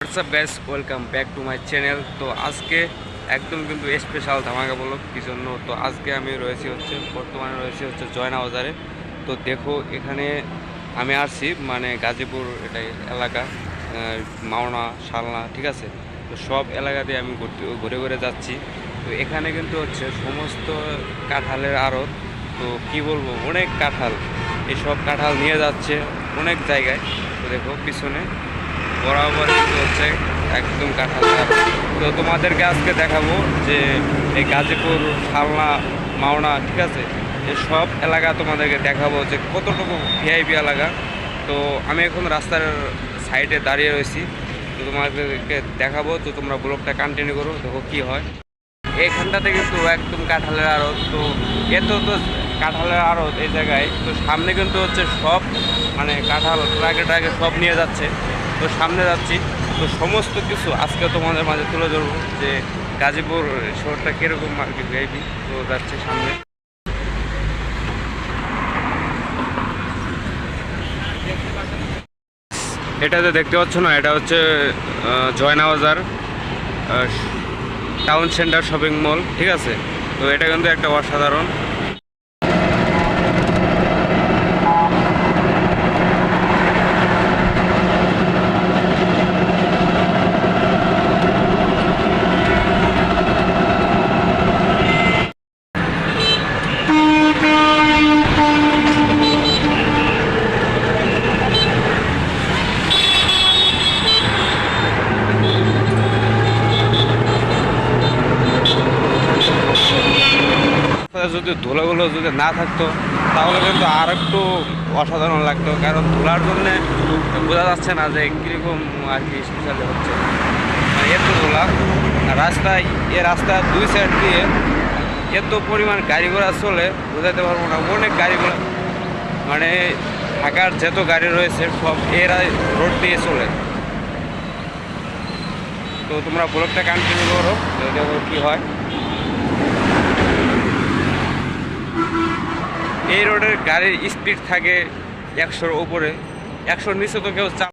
What's up guys welcome back to my channel তো আজকে একদম কিন্তু স্পেশাল ধামাকা বলো কি জন্য তো আজকে আমি রয়েছি হচ্ছে, বর্তমানে রয়েছি হচ্ছে জয়না বাজারে। তো দেখো, এখানে আমি আসছি মানে গাজীপুর এটাই এলাকা মাওনা, শালনা, ঠিক আছে? তো সব এলাকাতে আমি ঘুরে ঘুরে যাচ্ছি। তো এখানে কিন্তু হচ্ছে সমস্ত কাঁঠালের আড়ত। তো কি বলব, অনেক কাঁঠাল। এসব কাঁঠাল নিয়ে যাচ্ছে অনেক জায়গায়। তো দেখো, পিছনে বরাবর কিন্তু হচ্ছে একদম কাঁঠাল। তো তোমাদেরকে আজকে দেখাবো যে এই গাজীপুর, শালনা, মাওনা, ঠিক আছে? এই সব এলাকা তোমাদেরকে দেখাবো যে কতটুকু ভিআইপি এলাকা। তো আমি এখন রাস্তার সাইডে দাঁড়িয়ে রয়েছি। তো তোমাদেরকে দেখাবো, তো তোমরা ব্লগটা কন্টিনিউ করো, দেখো কী হয়। এইখানটাতে কিন্তু একদম কাঁঠালের আড়ত। তো এত তো কাঁঠালের আড়ত এই জায়গায়। তো সামনে কিন্তু হচ্ছে সব মানে কাঁঠাল ট্রাকে ট্রাকে সব নিয়ে যাচ্ছে। তো সামনে যাচ্ছি। তো সমস্ত কিছু আজকে তোমাদের মাঝে তুলে ধরবো যে গাজীপুর শহরটা কীরকম আর কি ভিআইপি তো যাচ্ছে সামনে। এটা যে দেখতে পাচ্ছ না এটা হচ্ছে আহ, জয়না বাজার টাউন সেন্টার শপিং মল ঠিক আছে? তো এটা কিন্তু একটা অসাধারণ। যদি ধুলোগুলো যদি না থাকতো, তাহলে কিন্তু আর একটু অসাধারণ লাগতো। কারণ ধুলার জন্যে বোঝা যাচ্ছে না যে কীরকম আর কি স্পেশালি হচ্ছে। মানে এত ধুলা রাস্তায়, এ রাস্তার দুই সাইড দিয়ে এত পরিমাণ গাড়ি ঘোড়া চলে, বোঝাতে পারব না, অনেক গাড়ি ঘোড়া মানে ঢাকার যত গাড়ি রয়েছে, সব এরা রোড দিয়ে চলে। তো তোমরা ব্লগটা কন্টিনিউ করো দেখো কী হয়। এই রোডের গাড়ির স্পিড থাকে একশোর উপরে। একশোর নিচে তো কেউ চা